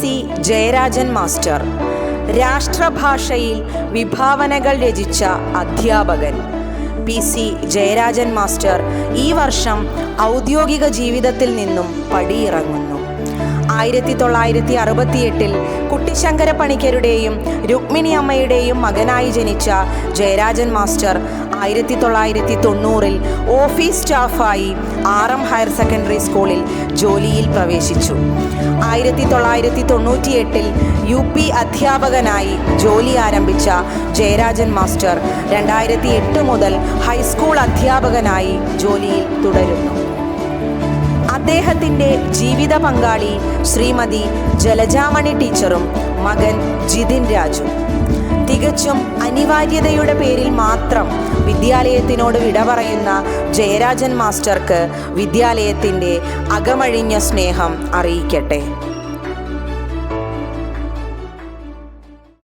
C Jayarajan master. രാഷ്ട്രഭാഷയിൽ വിഭാവനകൾ രചിച്ച അധ്യാപകൻ. പി സി ജയരാജൻ മാസ്റ്റർ ഈ വർഷം ഔദ്യോഗിക ജീവിതത്തിൽ നിന്നും പടിയിറങ്ങുന്നു. ആയിരത്തി തൊള്ളായിരത്തി അറുപത്തിയെട്ടിൽ കുട്ടിശങ്കര പണിക്കരുടെയും രുക്മിണി അമ്മയുടെയും മകനായി ജനിച്ച ജയരാജൻ മാസ്റ്റർ ആയിരത്തി തൊള്ളായിരത്തി തൊണ്ണൂറിൽ ഓഫീസ് സ്റ്റാഫായി ആർ എം ഹയർ സെക്കൻഡറി സ്കൂളിൽ ജോലിയിൽ പ്രവേശിച്ചു. ആയിരത്തി തൊള്ളായിരത്തി തൊണ്ണൂറ്റിയെട്ടിൽ യു പി അധ്യാപകനായി ജോലി ആരംഭിച്ച ജയരാജൻ മാസ്റ്റർ രണ്ടായിരത്തി എട്ട് മുതൽ ഹൈസ്കൂൾ അധ്യാപകനായി ജോലിയിൽ തുടരുന്നു. അദ്ദേഹത്തിന്റെ ജീവിത പങ്കാളി ശ്രീമതി ജലജാമണി ടീച്ചറും മകൻ ജിതിൻ രാജു. തികച്ചും അനിവാര്യതയുടെ പേരിൽ മാത്രം വിദ്യാലയത്തിനോട് വിട പറയുന്ന ജയരാജൻ മാസ്റ്റർക്ക് വിദ്യാലയത്തിന്റെ അകമഴിഞ്ഞ സ്നേഹം അറിയിക്കട്ടെ.